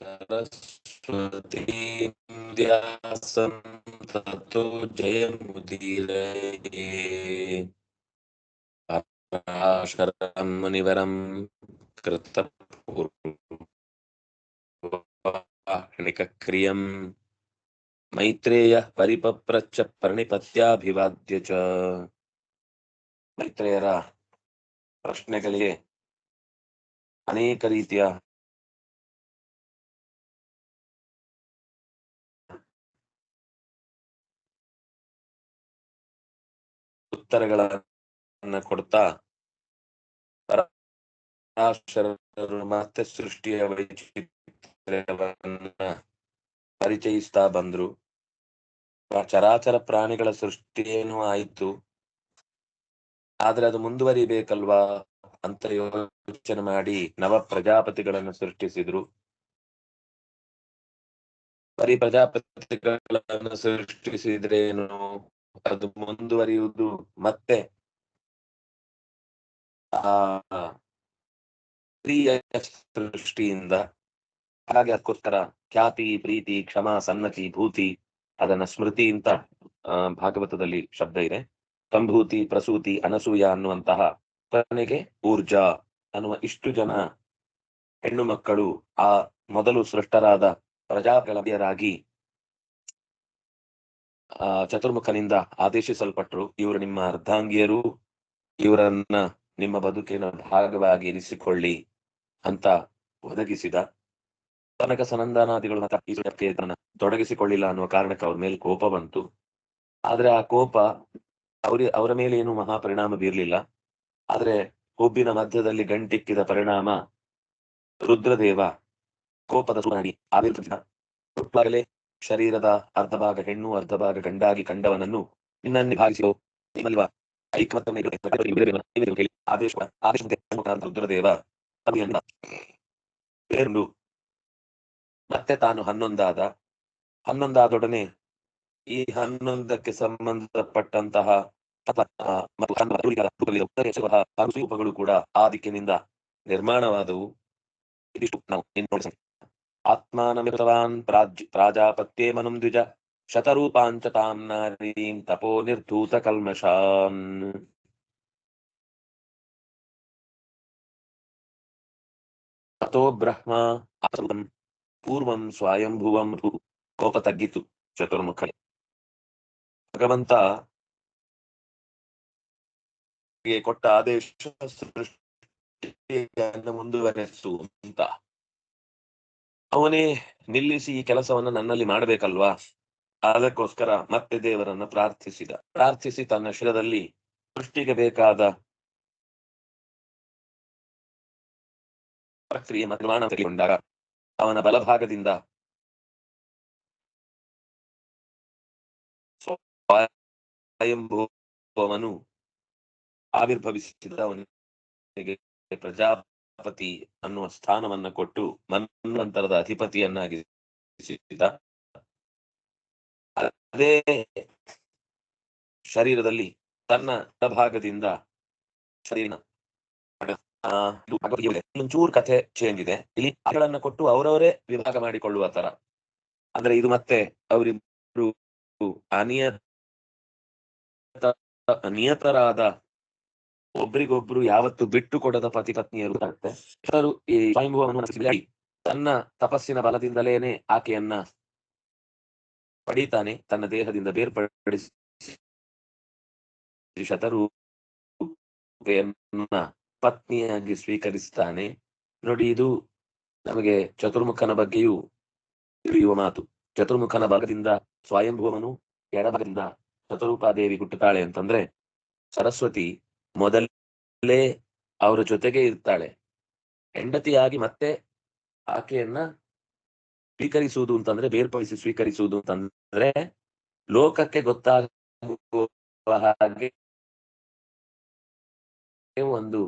सरस्वतीं व्यासं ततो जयमुदीरये पराशरं मुनिवरं कृतपूर्वाह्निकक्रियम् मैत्रेयः परिपप्रच्छ प्रणिपत्याभिवाद्य च ಮೈತ್ರೇಯರ ಪ್ರಶ್ನೆಗಳಿಗೆ ಅನೇಕ ರೀತಿಯ ಉತ್ತರಗಳನ್ನ ಕೊಡ್ತಾ ಪರಾಶರರು ಮತ್ತೆ ಸೃಷ್ಟಿಯ ವೈಚಿತ್ರ್ಯವನ್ನ ಪರಿಚಯಿಸ್ತಾ ಬಂದ್ರು. ಚರಾಚರ ಪ್ರಾಣಿಗಳ ಸೃಷ್ಟಿಯೇನು ಆಯ್ತು. ಆದ್ರೆ ಅದು ಮುಂದುವರಿಬೇಕಲ್ವಾ ಅಂತ ಯೋಚನೆ ಮಾಡಿ ನವ ಪ್ರಜಾಪತಿಗಳನ್ನು ಸೃಷ್ಟಿಸಿದ್ರು. ಬರೀ ಪ್ರಜಾಪತಿಗಳನ್ನು ಸೃಷ್ಟಿಸಿದ್ರೇನು? ಅದು ಮುಂದುವರಿಯುವುದು ಮತ್ತೆ ಆ ಸ್ತ್ರೀಯ ಸೃಷ್ಟಿಯಿಂದ ಹಾಗೆ ಅದಕ್ಕೋಸ್ಕರ ಖ್ಯಾತಿ, ಪ್ರೀತಿ, ಕ್ಷಮಾ ಸನ್ನತಿ ಭೂತಿ ಅದನ್ನ ಸ್ಮೃತಿ ಅಂತ ಭಾಗವತದಲ್ಲಿ ಶಬ್ದ ಇದೆ. ಸಂಭೂತಿ, ಪ್ರಸೂತಿ, ಅನಸೂಯ ಅನ್ನುವಂತಹ ಕೊನೆಗೆ ಊರ್ಜಾ ಅನ್ನುವ ಇಷ್ಟು ಜನ ಹೆಣ್ಣು ಮಕ್ಕಳು ಆ ಮೊದಲು ಸೃಷ್ಟರಾದ ಪ್ರಜಾಪ್ರಭ್ಯರಾಗಿ ಚತುರ್ಮುಖನಿಂದ ಆದೇಶಿಸಲ್ಪಟ್ಟರು ಇವರು ನಿಮ್ಮ ಅರ್ಧಾಂಗಿಯರು. ಇವರನ್ನ ನಿಮ್ಮ ಬದುಕಿನ ಭಾಗವಾಗಿ ಇರಿಸಿಕೊಳ್ಳಿ ಅಂತ ಒದಗಿಸಿದ. ತನಕ ಸನಂದನಾದಿಗಳು ಈ ಸುಳ್ಯಕ್ಕೆ ತನ್ನ ತೊಡಗಿಸಿಕೊಳ್ಳಿಲ್ಲ ಅನ್ನುವ ಕಾರಣಕ್ಕೆ ಅವ್ರ ಮೇಲೆ ಕೋಪ ಬಂತು. ಆದ್ರೆ ಆ ಕೋಪ ಅವ್ರ, ಅವರ ಮೇಲೆ ಏನು ಮಹಾ ಪರಿಣಾಮ ಬೀರ್ಲಿಲ್ಲ. ಆದ್ರೆ ಹುಬ್ಬಿನ ಮಧ್ಯದಲ್ಲಿ ಗಂಟಿಕ್ಕಿದ ಪರಿಣಾಮ ರುದ್ರದೇವ ಕೋಪದ ಸುನಾಡಿ ಆವಿರ್ಭಾಗಲೇ ಶರೀರದ ಅರ್ಧ ಭಾಗ ಹೆಣ್ಣು, ಅರ್ಧ ಭಾಗ ಗಂಡಾಗಿ ಕಂಡವನನ್ನು ನಿನ್ನನ್ನು ಭಾಗಿಸಿರೋ ನಿಮ್ಮಲ್ವ ಮತ್ತೆ ತಾನು ಹನ್ನೊಂದಾದ. ಹನ್ನೊಂದಾದೊಡನೆ ಈ ಹನ್ನೊಂದಕ್ಕೆ ಸಂಬಂಧಪಟ್ಟಂತಹ ಸ್ವರೂಪಗಳು ಕೂಡ ಆ ದಿಕ್ಕಿನಿಂದ ನಿರ್ಮಾಣವಾದವು. ಇದಿಷ್ಟು ನಾವು ఆత్మానమితవాన్ ప్రాజ్ ప్రాజాపత్యే మనం ద్విజ శతరూపాంచ తాం నారీం తపో నిర్ధూత కల్మషాన్ తతో బ్రహ్మ అసలం పూర్వం స్వయంభువం కోప తగ్గితు చతుర్ముఖ భగవంత కొట్ట ఆదేశ సృష్టి ముందు వరేస్తూ ఉంటా ಅವನೇ ನಿಲ್ಲಿಸಿ ಈ ಕೆಲಸವನ್ನ ನನ್ನಲ್ಲಿ ಮಾಡಬೇಕಲ್ವಾ? ಅದಕ್ಕೋಸ್ಕರ ಮತ್ತೆ ದೇವರನ್ನ ಪ್ರಾರ್ಥಿಸಿದ. ಪ್ರಾರ್ಥಿಸಿ ತನ್ನ ಶಿರದಲ್ಲಿ ಸೃಷ್ಟಿಗೆ ಬೇಕಾದ ಪ್ರಕ್ರಿಯೆ ನಿರ್ಮಾಣ ತೆಗೆದುಕೊಂಡಾಗ ಅವನ ಬಲಭಾಗದಿಂದ ಆವಿರ್ಭವಿಸಿದ ಅವನಿಗೆ ಪ್ರಜಾಪತಿ ಅನ್ನುವ ಸ್ಥಾನವನ್ನ ಕೊಟ್ಟು ಮನ್ವಂತರದ ಅಧಿಪತಿಯನ್ನಾಗಿಸಿದ ಅದೇ ಶರೀರದಲ್ಲಿ ತನ್ನ ಭಾಗದಿಂದ ಶರೀರ ಒಂಚೂರು ಕಥೆ ಚೇಂಜ್ ಇದೆ. ಇಲ್ಲಿ ಆಟಗಳನ್ನ ಕೊಟ್ಟು ಅವರವರೇ ವಿಭಾಗ ಮಾಡಿಕೊಳ್ಳುವ ತರ ಅಂದ್ರೆ ಇದು ಮತ್ತೆ ಅವರಿಬ್ರು ಅನಿಯತ ನಿಯತರಾದ ಒಬ್ರಿಗೊಬ್ರು ಯಾವತ್ತು ಬಿಟ್ಟು ಕೊಡದ ಪತಿ ಪತ್ನಿಯರು ಎಲ್ಲರೂ ಈ ಮನಸ್ಸಿನಲ್ಲಿ ತನ್ನ ತಪಸ್ಸಿನ ಬಲದಿಂದಲೇನೆ ಆಕೆಯನ್ನ ಪಡೀತಾನೆ. ತನ್ನ ದೇಹದಿಂದ ಬೇರ್ಪಡಿಸಿ ಶತರೂಪೆಯನ್ನ ಪತ್ನಿಯಾಗಿ ಸ್ವೀಕರಿಸ್ತಾನೆ. ನೋಡಿ, ಇದು ನಮಗೆ ಚತುರ್ಮುಖನ ಬಗ್ಗೆಯೂ ತಿಳಿಯುವ ಮಾತು. ಚತುರ್ಮುಖನ ಭಾಗದಿಂದ ಸ್ವಯಂಭುವನು ಎಡಭಾಗದಿಂದ ಚತುರೂಪಾದೇವಿ ಹುಟ್ಟುತ್ತಾಳೆ ಅಂತಂದ್ರೆ ಸರಸ್ವತಿ ಮೊದಲೇ ಅವರ ಜೊತೆಗೆ ಇರ್ತಾಳೆ. ಹೆಂಡತಿಯಾಗಿ ಮತ್ತೆ ಆಕೆಯನ್ನ ಸ್ವೀಕರಿಸುವುದು ಅಂತಂದ್ರೆ, ಬೇರ್ಪಡಿಸಿ ಸ್ವೀಕರಿಸುವುದು ಅಂತಂದ್ರೆ, ಲೋಕಕ್ಕೆ ಗೊತ್ತಾಗುವ ಹಾಗೆ ಒಂದು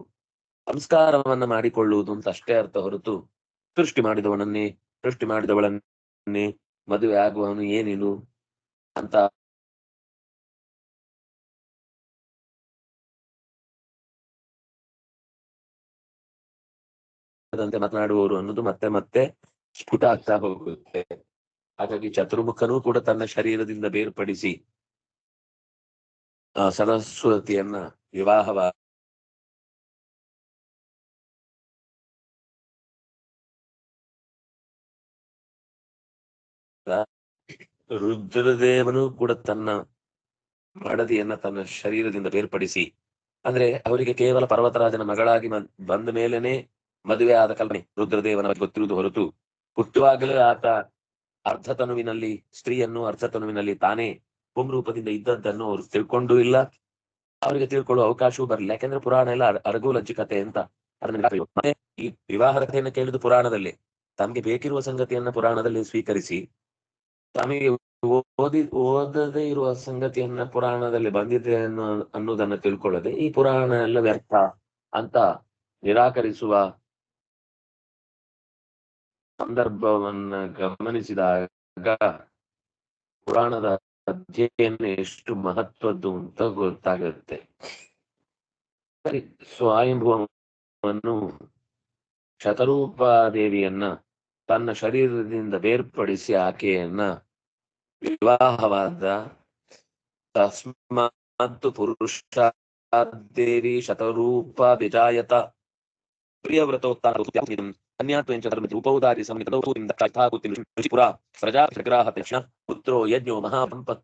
ಸಂಸ್ಕಾರವನ್ನ ಮಾಡಿಕೊಳ್ಳುವುದು ಅಂತ ಅಷ್ಟೇ ಅರ್ಥ ಹೊರತು, ಸೃಷ್ಟಿ ಮಾಡಿದವನನ್ನೇ, ಸೃಷ್ಟಿ ಮಾಡಿದವಳನ್ನೇ ಮದುವೆ ಆಗುವವನು ಏನಿನು ಅಂತ ದಂತೆ ಮಾತನಾಡುವವರು ಅನ್ನೋದು ಮತ್ತೆ ಮತ್ತೆ ಸ್ಫುಟ ಆಗ್ತಾ ಹೋಗುತ್ತೆ. ಹಾಗಾಗಿ ಚತುರ್ಮುಖನೂ ಕೂಡ ತನ್ನ ಶರೀರದಿಂದ ಬೇರ್ಪಡಿಸಿ, ಆ ಸರಸ್ವತಿಯನ್ನ ವಿವಾಹವ, ರುದ್ರದೇವನು ಕೂಡ ತನ್ನ ಮಡದಿಯನ್ನ ತನ್ನ ಶರೀರದಿಂದ ಬೇರ್ಪಡಿಸಿ, ಅಂದ್ರೆ ಅವರಿಗೆ ಕೇವಲ ಪರ್ವತರಾಜನ ಮಗಳಾಗಿ ಬಂದ ಮೇಲೇನೆ ಮದುವೆ ಆದ ಕಲ್ಪನೆ. ರುದ್ರದೇವನ ಬಗ್ಗೆ ಗೊತ್ತಿರುವುದು ಹೊರತು ಹುಟ್ಟುವಾಗಲೇ ಆತ ಅರ್ಧತನುವಿನಲ್ಲಿ, ಸ್ತ್ರೀಯನ್ನು ಅರ್ಧತನುವಿನಲ್ಲಿ ತಾನೇ ರೂಪದಿಂದ ಇದ್ದದ್ದನ್ನು ಅವರು ತಿಳ್ಕೊಂಡು ಇಲ್ಲ. ಅವರಿಗೆ ತಿಳ್ಕೊಳ್ಳುವ ಅವಕಾಶವೂ ಬರಲಿಲ್ಲ. ಯಾಕೆಂದ್ರೆ ಪುರಾಣ ಎಲ್ಲ ಅರ- ಅರಗುಲಜ್ಜಿ ಕಥೆ ಅಂತ ಅದನ್ನ ಈ ವಿವಾಹ ಕಥೆಯನ್ನು ಕೇಳಿದ ಪುರಾಣದಲ್ಲಿ. ತಮಗೆ ಬೇಕಿರುವ ಸಂಗತಿಯನ್ನ ಪುರಾಣದಲ್ಲಿ ಸ್ವೀಕರಿಸಿ, ತಮಗೆ ಓದಿ, ಓದದೇ ಇರುವ ಸಂಗತಿಯನ್ನ ಪುರಾಣದಲ್ಲಿ ಬಂದಿದೆ ಅನ್ನೋ, ಅನ್ನೋದನ್ನ ತಿಳ್ಕೊಳ್ಳದೆ ಈ ಪುರಾಣ ಎಲ್ಲ ವ್ಯರ್ಥ ಅಂತ ನಿರಾಕರಿಸುವ ಸಂದರ್ಭವನ್ನ ಗಮನಿಸಿದಾಗ ಪುರಾಣದ ಅಧ್ಯಯನ ಎಷ್ಟು ಮಹತ್ವದ್ದು ಅಂತ ಗೊತ್ತಾಗುತ್ತೆ. ಸರಿ ಸ್ವಯಂಭುವವನ್ನು ಶತರೂಪಾದೇವಿಯನ್ನ ತನ್ನ ಶರೀರದಿಂದ ಬೇರ್ಪಡಿಸಿ ಆಕೆಯನ್ನ ವಿವಾಹವಾದ ತಸ್ಮತ್ತು ಪುರುಷ ದೇವಿ ಶತರೂಪ ವಿಜಾಯತ ಪ್ರಿಯವ್ರತೋತ್ತರ ಅನ್ಯಾತ್ವೇಂಚ ಧರ್ಮತಿ ಉಪೌದಾರಿ ಸಂಹಿತಪುರ ಪ್ರಜಾ ಪ್ರಗ್ರಾಹ ತಕ್ಷಣ ಪುತ್ರೋ ಯಜ್ಞೋ ಮಹಾಪಂಪತ್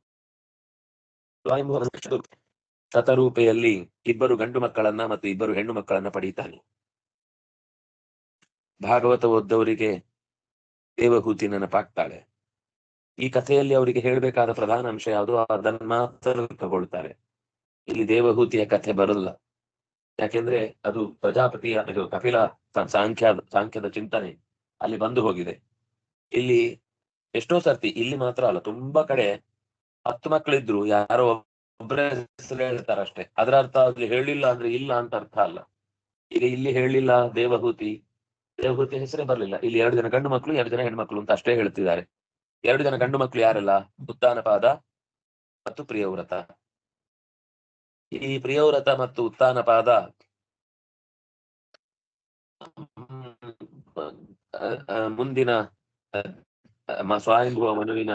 ಶತರೂಪೆಯಲ್ಲಿ ಇಬ್ಬರು ಗಂಡು ಮಕ್ಕಳನ್ನ ಮತ್ತು ಇಬ್ಬರು ಹೆಣ್ಣು ಮಕ್ಕಳನ್ನ ಪಡೀತಾನೆ ಭಾಗವತ ಓದ್ದವರಿಗೆ ದೇವಹೂತಿ ನೆನಪಾಗ್ತಾಳೆ ಈ ಕಥೆಯಲ್ಲಿ ಅವರಿಗೆ ಹೇಳಬೇಕಾದ ಪ್ರಧಾನ ಅಂಶ ಯಾವುದು? ಅದನ್ನ ಮಾತ್ರ ತಗೊಳ್ತಾರೆ ಇಲ್ಲಿ ದೇವಹೂತಿಯ ಕಥೆ ಬರಲ್ಲ. ಯಾಕೆಂದ್ರೆ ಅದು ಪ್ರಜಾಪತಿಯ ಇದು ಕಪಿಲ ಸಾಂಖ್ಯ, ಸಾಂಖ್ಯದ ಚಿಂತನೆ ಅಲ್ಲಿ ಬಂದು ಹೋಗಿದೆ. ಇಲ್ಲಿ ಎಷ್ಟೋ ಸರ್ತಿ, ಇಲ್ಲಿ ಮಾತ್ರ ಅಲ್ಲ, ತುಂಬಾ ಕಡೆ ಹತ್ತು ಮಕ್ಕಳಿದ್ರು, ಯಾರೋ ಒಬ್ಬರೇ ಹೆಸರು ಹೇಳ್ತಾರಷ್ಟೇ. ಅದರ ಅರ್ಥ ಅಲ್ಲಿ ಹೇಳಿಲ್ಲ ಅಂದ್ರೆ ಇಲ್ಲ ಅಂತ ಅರ್ಥ ಅಲ್ಲ. ಈಗ ಇಲ್ಲಿ ಹೇಳಿಲ್ಲ, ದೇವಹೂತಿ ದೇವಹೂತಿ ಹೆಸರೇ ಬರ್ಲಿಲ್ಲ. ಇಲ್ಲಿ ಎರಡು ಜನ ಗಂಡು ಮಕ್ಕಳು ಎರಡು ಜನ ಹೆಣ್ಮಕ್ಳು ಅಂತ ಅಷ್ಟೇ ಹೇಳ್ತಿದ್ದಾರೆ. ಎರಡು ಜನ ಗಂಡು ಮಕ್ಕಳು ಯಾರೆಲ್ಲ? ಬುತ್ತಾನಪಾದ ಮತ್ತು ಪ್ರಿಯವ್ರತ ಈ ಪ್ರಿಯವ್ರತ ಮತ್ತು ಉತ್ತಾನಪಾದ ಮುಂದಿನ ಸ್ವಯಂಭುವ ಮನುವಿನ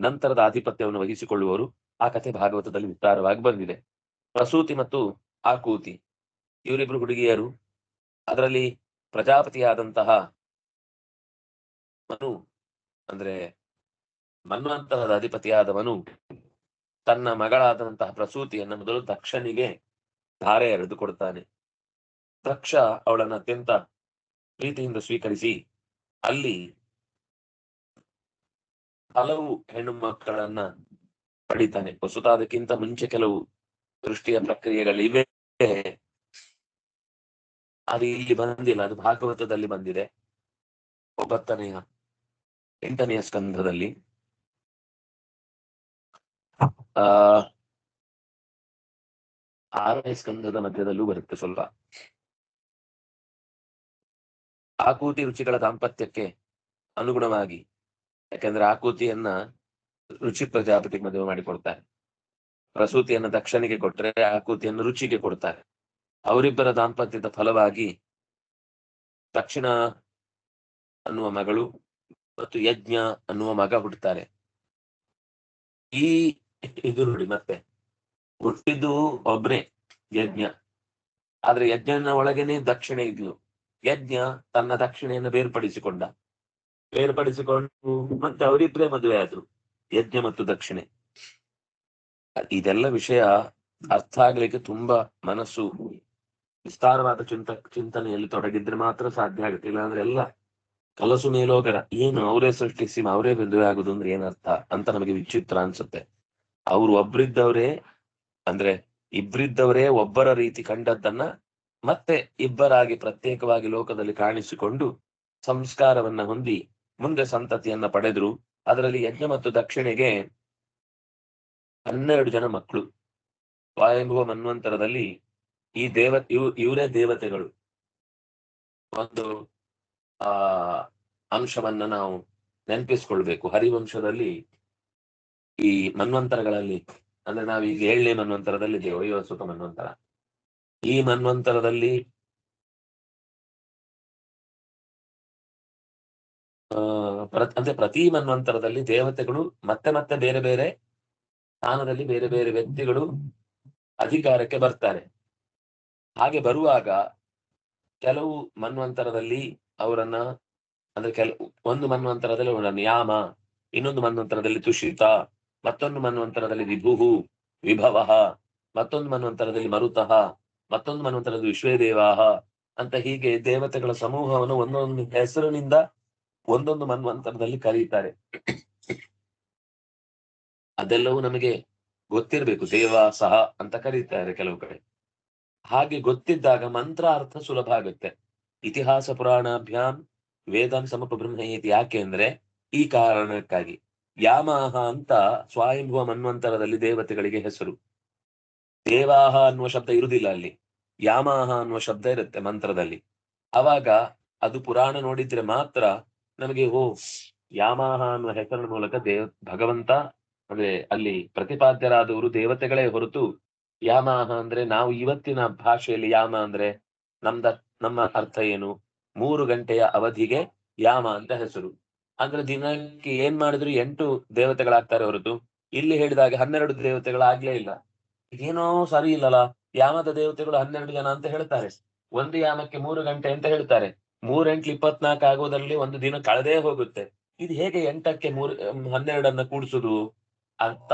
ನಂತರದ ಆಧಿಪತ್ಯವನ್ನು ವಹಿಸಿಕೊಳ್ಳುವವರು ಆ ಕಥೆ ಭಾಗವತದಲ್ಲಿ ವಿಸ್ತಾರವಾಗಿ ಬಂದಿದೆ. ಪ್ರಸೂತಿ ಮತ್ತು ಆಕೂತಿ. ಇವರಿಬ್ರು ಹುಡುಗಿಯರು ಅದರಲ್ಲಿ ಪ್ರಜಾಪತಿಯಾದಂತಹ ಮನು, ಅಂದ್ರೆ ಮನ್ವಂತರದ ಅಧಿಪತಿಯಾದವನು ತನ್ನ ಮಗಳಾದಂತಹ ಪ್ರಸೂತಿಯನ್ನು ಮೊದಲು ದಕ್ಷನಿಗೆ ಧಾರೆ ಎರೆದು ಕೊಡ್ತಾನೆ. ದಕ್ಷ ಅವಳನ್ನು ಅತ್ಯಂತ ಪ್ರೀತಿಯಿಂದ ಸ್ವೀಕರಿಸಿ ಅಲ್ಲಿ ಹಲವು ಹೆಣ್ಣು ಮಕ್ಕಳನ್ನ ಪಡಿತಾನೆ. ವಸುತ ಅದಕ್ಕಿಂತ ಮುಂಚೆ ಕೆಲವು ದೃಷ್ಟಿಯ ಪ್ರಕ್ರಿಯೆಗಳಿವೆ ಅದು ಇಲ್ಲಿ ಬಂದಿಲ್ಲ, ಅದು ಭಾಗವತದಲ್ಲಿ ಬಂದಿದೆ. ಒಂಬತ್ತನೆಯ, ಎಂಟನೆಯ ಸ್ಕಂಧದಲ್ಲಿ. ಆ, ಆರನೇ ಸ್ಕಂಧದ ಮಧ್ಯದಲ್ಲೂ ಬರುತ್ತೆ ಸ್ವಲ್ಪ. ಆಕೂತಿ ರುಚಿಗಳ ದಾಂಪತ್ಯಕ್ಕೆ ಅನುಗುಣವಾಗಿ, ಯಾಕಂದ್ರೆ ಆಕೂತಿಯನ್ನ ರುಚಿ ಪ್ರಜಾಪತಿಗೆ ಮದುವೆ ಮಾಡಿಕೊಡ್ತಾರೆ. ಪ್ರಸೂತಿಯನ್ನ ದಕ್ಷನಿಗೆ ಕೊಟ್ರೆ ಆಕೂತಿಯನ್ನು ರುಚಿಗೆ ಕೊಡ್ತಾರೆ. ಅವರಿಬ್ಬರ ದಾಂಪತ್ಯದ ಫಲವಾಗಿ ದಕ್ಷಿಣ ಅನ್ನುವ ಮಗಳು ಮತ್ತು ಯಜ್ಞ ಅನ್ನುವ ಮಗ ಹುಟ್ಟುತ್ತಾರೆ. ಈ ಇದು ನೋಡಿ ಮತ್ತೆ. ಹುಟ್ಟಿದ್ದು ಒಬ್ನೇ ಯಜ್ಞ. ಆದ್ರೆ ಯಜ್ಞನ ಒಳಗೇನೆ ದಕ್ಷಿಣೆ ಇದ್ಲು. ಯಜ್ಞ ತನ್ನ ದಕ್ಷಿಣೆಯನ್ನು ಬೇರ್ಪಡಿಸಿಕೊಂಡ. ಬೇರ್ಪಡಿಸಿಕೊಂಡು ಮತ್ತೆ ಅವರಿಬ್ರೇ ಮದುವೆ ಆದ್ರು. ಯಜ್ಞ ಮತ್ತು ದಕ್ಷಿಣೆ. ಇದೆಲ್ಲ ವಿಷಯ ಅರ್ಥ ಆಗ್ಲಿಕ್ಕೆ ತುಂಬಾ ಮನಸ್ಸು ವಿಸ್ತಾರವಾದ ಚಿಂತ, ಚಿಂತನೆಯಲ್ಲಿ ತೊಡಗಿದ್ರೆ ಮಾತ್ರ ಸಾಧ್ಯ ಆಗುತ್ತೆ. ಇಲ್ಲಾಂದ್ರೆ ಎಲ್ಲ ಕಲಸು ಮೇಲೋಗರ. ಏನು ಅವರೇ ಸೃಷ್ಟಿಸಿ, ಅವರೇ ಮದುವೆ ಆಗುದು ಅಂದ್ರೆ ಏನರ್ಥ ಅಂತ ನಮಗೆ ವಿಚಿತ್ರ ಅನ್ಸುತ್ತೆ. ಅವ್ರು ಒಬ್ರಿದ್ದವ್ರೆ, ಅಂದ್ರೆ ಇಬ್ರಿದ್ದವರೇ ಒಬ್ಬರ ರೀತಿ ಕಂಡದ್ದನ್ನ ಮತ್ತೆ ಇಬ್ಬರಾಗಿ ಪ್ರತ್ಯೇಕವಾಗಿ ಲೋಕದಲ್ಲಿ ಕಾಣಿಸಿಕೊಂಡು ಸಂಸ್ಕಾರವನ್ನ ಹೊಂದಿ ಮುಂದೆ ಸಂತತಿಯನ್ನ ಪಡೆದ್ರು. ಅದರಲ್ಲಿ ಯಜ್ಞ ಮತ್ತು ದಕ್ಷಿಣೆಗೆ ಹನ್ನೆರಡು ಜನ ಮಕ್ಕಳು. ವಾಯುಭವ ಮನ್ವಂತರದಲ್ಲಿ ಈ ದೇವ, ಇವ್, ಇವರೇ ದೇವತೆಗಳು. ಒಂದು, ಆ, ಅಂಶವನ್ನ ನಾವು ನೆನಪಿಸ್ಕೊಳ್ಬೇಕು. ಹರಿವಂಶದಲ್ಲಿ ಈ ಮನ್ವಂತರಗಳಲ್ಲಿ, ಅಂದ್ರೆ ನಾವೀಗ ಏಳನೇ ಮನ್ವಂತರದಲ್ಲಿ ಇದ್ದೇವೆ ಸುಖ ಮನ್ವಂತರ. ಈ ಮನ್ವಂತರದಲ್ಲಿ ಅಂದ್ರೆ ಪ್ರತಿ ಮನ್ವಂತರದಲ್ಲಿ ದೇವತೆಗಳು ಮತ್ತೆ ಮತ್ತೆ ಬೇರೆ ಬೇರೆ ಸ್ಥಾನದಲ್ಲಿ ಬೇರೆ ಬೇರೆ ವ್ಯಕ್ತಿಗಳು ಅಧಿಕಾರಕ್ಕೆ ಬರ್ತಾರೆ. ಹಾಗೆ ಬರುವಾಗ ಕೆಲವು ಮನ್ವಂತರದಲ್ಲಿ ಅವರನ್ನ, ಅಂದ್ರೆ ಕೆಲ, ಒಂದು ಮನ್ವಂತರದಲ್ಲಿ ಅವರನ್ನ ಯಾಮ ಇನ್ನೊಂದು ಮನ್ವಂತರದಲ್ಲಿ ತುಷಿತ ಮತ್ತೊಂದು ಮನ್ವಂತರದಲ್ಲಿ ವಿಭುಹು, ವಿಭವ, ಮತ್ತೊಂದು ಮನ್ವಂತರದಲ್ಲಿ ಮರುತಃ, ಮತ್ತೊಂದು ಮನ್ವಂತರದಲ್ಲಿ ವಿಶ್ವೇದೇವಾಹ ಅಂತ ಹೀಗೆ ದೇವತೆಗಳ ಸಮೂಹವನ್ನು ಒಂದೊಂದು ಹೆಸರಿನಿಂದ ಒಂದೊಂದು ಮನ್ವಂತರದಲ್ಲಿ ಕರೀತಾರೆ ಅದೆಲ್ಲವೂ ನಮಗೆ ಗೊತ್ತಿರಬೇಕು, ದೇವ, ಸಹ ಅಂತ ಕರೀತಾರೆ ಕೆಲವು ಕಡೆ. ಹಾಗೆ ಗೊತ್ತಿದ್ದಾಗ ಮಂತ್ರ ಅರ್ಥ ಸುಲಭ ಆಗುತ್ತೆ. ಇತಿಹಾಸ ಪುರಾಣಾಭ್ಯಾಮ್ ವೇದಾಂತ ಸಮಪ ಬ್ರಹ್ಮ ಯಾಕೆ ಅಂದ್ರೆ ಈ ಕಾರಣಕ್ಕಾಗಿ. ಯಾಮಾಹ ಅಂತ ಸ್ವಾಯಂಭುವ ಮನ್ವಂತರದಲ್ಲಿ ದೇವತೆಗಳಿಗೆ ಹೆಸರು. ದೇವಾಹ ಅನ್ನುವ ಶಬ್ದ ಇರುವುದಿಲ್ಲ ಅಲ್ಲಿ. ಯಾಮಾಹ ಅನ್ನುವ ಶಬ್ದ ಇರುತ್ತೆ ಮಂತ್ರದಲ್ಲಿ. ಅವಾಗ ಅದು ಪುರಾಣ ನೋಡಿದ್ರೆ ಮಾತ್ರ ನಮಗೆ, ಓ, ಯಾಮಾಹ ಅನ್ನುವ ಹೆಸರಿನ ಮೂಲಕ ದೇವ, ಭಗವಂತ, ಅಂದ್ರೆ ಅಲ್ಲಿ ಪ್ರತಿಪಾದ್ಯರಾದವರು ದೇವತೆಗಳೇ ಹೊರತು ಯಾಮಾಹ ಅಂದ್ರೆ ನಾವು ಇವತ್ತಿನ ಭಾಷೆಯಲ್ಲಿ ಯಾಮ ಅಂದ್ರೆ ನಮ್ದ, ನಮ್ಮ ಅರ್ಥ ಏನು? ಮೂರು ಗಂಟೆಯ ಅವಧಿಗೆ ಯಾಮ ಅಂತ ಹೆಸರು. ಅಂದ್ರೆ ದಿನಕ್ಕೆ ಏನ್ ಮಾಡಿದ್ರು ಎಂಟು ದೇವತೆಗಳಾಗ್ತಾರೆ ಹೊರತು. ಇಲ್ಲಿ ಹೇಳಿದಾಗೆ ಹನ್ನೆರಡು ದೇವತೆಗಳಾಗ್ಲೇ ಇಲ್ಲ. ಇದೇನೋ ಸರಿ ಇಲ್ಲಲ್ಲ. ಯಾಮದ ದೇವತೆಗಳು ಹನ್ನೆರಡು ಜನ ಅಂತ ಹೇಳ್ತಾರೆ. ಒಂದು ಯಾಮಕ್ಕೆ ಮೂರು ಗಂಟೆ ಅಂತ ಹೇಳ್ತಾರೆ. ಮೂರ್ ಎಂಟ್ಲು ಇಪ್ಪತ್ನಾಲ್ಕು ಆಗೋದ್ರಲ್ಲಿ ಒಂದು ದಿನ ಕಳೆದೇ ಹೋಗುತ್ತೆ. ಇದು ಹೇಗೆ ಎಂಟಕ್ಕೆ ಮೂರ್ ಹನ್ನೆರಡನ್ನ ಕೂಡಿಸುದು ಅಂತ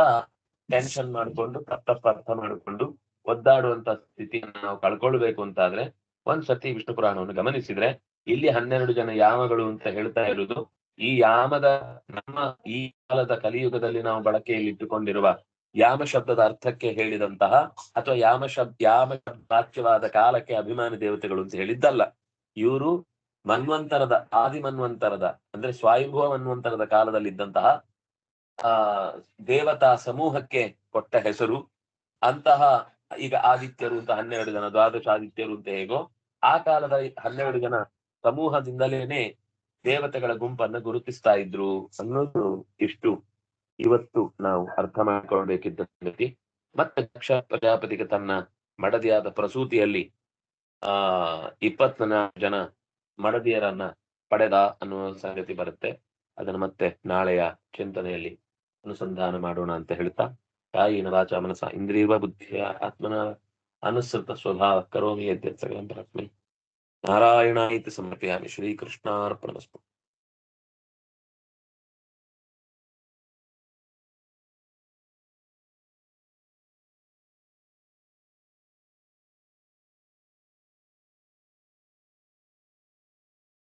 ಟೆನ್ಷನ್ ಮಾಡ್ಕೊಂಡು ತಪ್ಪ ಅರ್ಥ ಮಾಡಿಕೊಂಡು ಒದ್ದಾಡುವಂತ ಸ್ಥಿತಿಯನ್ನು ನಾವು ಕಳ್ಕೊಳ್ಬೇಕು ಅಂತಾದ್ರೆ, ಒಂದ್ಸತಿ ವಿಷ್ಣು ಪುರಾಣವನ್ನು ಗಮನಿಸಿದ್ರೆ, ಇಲ್ಲಿ ಹನ್ನೆರಡು ಜನ ಯಾಮಗಳು ಅಂತ ಹೇಳ್ತಾ ಇರುವುದು ಈ ಯಾಮದ, ನಮ್ಮ ಈ ಕಾಲದ ಕಲಿಯುಗದಲ್ಲಿ ನಾವು ಬಳಕೆಯಲ್ಲಿ ಇಟ್ಟುಕೊಂಡಿರುವ ಯಾಮ ಶಬ್ದದ ಅರ್ಥಕ್ಕೆ ಹೇಳಿದಂತಹ ಅಥವಾ ಯಾಮ ಶಬ್ದ ಯಾಮ ವಾಚ್ಯವಾದ ಕಾಲಕ್ಕೆ ಅಭಿಮಾನಿ ದೇವತೆಗಳು ಅಂತ ಹೇಳಿದ್ದಲ್ಲ. ಇವರು ಮನ್ವಂತರದ ಆದಿ ಮನ್ವಂತರದ ಅಂದ್ರೆ ಸ್ವಾಯುಭವ ಮನ್ವಂತರದ ಕಾಲದಲ್ಲಿದ್ದಂತಹ, ಆ, ದೇವತಾ ಸಮೂಹಕ್ಕೆ ಕೊಟ್ಟ ಹೆಸರು. ಅಂತಹ ಈಗ ಆದಿತ್ಯರು ಅಂತ ಹನ್ನೆರಡು ಜನ, ದ್ವಾದಶ ಆದಿತ್ಯರು ಅಂತ ಹೇಗೋ, ಆ ಕಾಲದ ಹನ್ನೆರಡು ಜನ ಸಮೂಹದಿಂದಲೇನೆ ದೇವತೆಗಳ ಗುಂಪನ್ನ ಗುರುತಿಸ್ತಾ ಇದ್ರು ಅನ್ನೋದು ಇಷ್ಟು. ಇವತ್ತು ನಾವು ಅರ್ಥ ಮಾಡಿಕೊಳ್ಬೇಕಿದ್ದ ಸಂಗತಿ ಮತ್ತೆ ದಕ್ಷ ಪ್ರಜಾಪತಿಗೆ ತನ್ನ ಮಡದಿಯಾದ ಪ್ರಸೂತಿಯಲ್ಲಿ, ಆ ಇಪ್ಪತ್ನಾಲ್ಕು ಜನ ಮಡದಿಯರನ್ನ ಪಡೆದ ಅನ್ನುವ ಸಂಗತಿ ಬರುತ್ತೆ. ಅದನ್ನ ಮತ್ತೆ ನಾಳೆಯ ಚಿಂತನೆಯಲ್ಲಿ ಅನುಸಂಧಾನ ಮಾಡೋಣ ಅಂತ ಹೇಳ್ತಾ ಕಾಯಿನ ವಾಚ ಮನಸ ಇಂದ್ರಿಯ ಬುದ್ಧಿಯ ಆತ್ಮನ ಅನುಸೃತ ಸ್ವಭಾವ ಕರೋಮಿ ಸಕಲಂ ಪರಸ್ಮೈ ನಾರಾಯಣ ಇತಿ ಸಮರ್ಪಯಾಮಿ. ಶ್ರೀಕೃಷ್ಣಾರ್ಪಣಮಸ್ತು.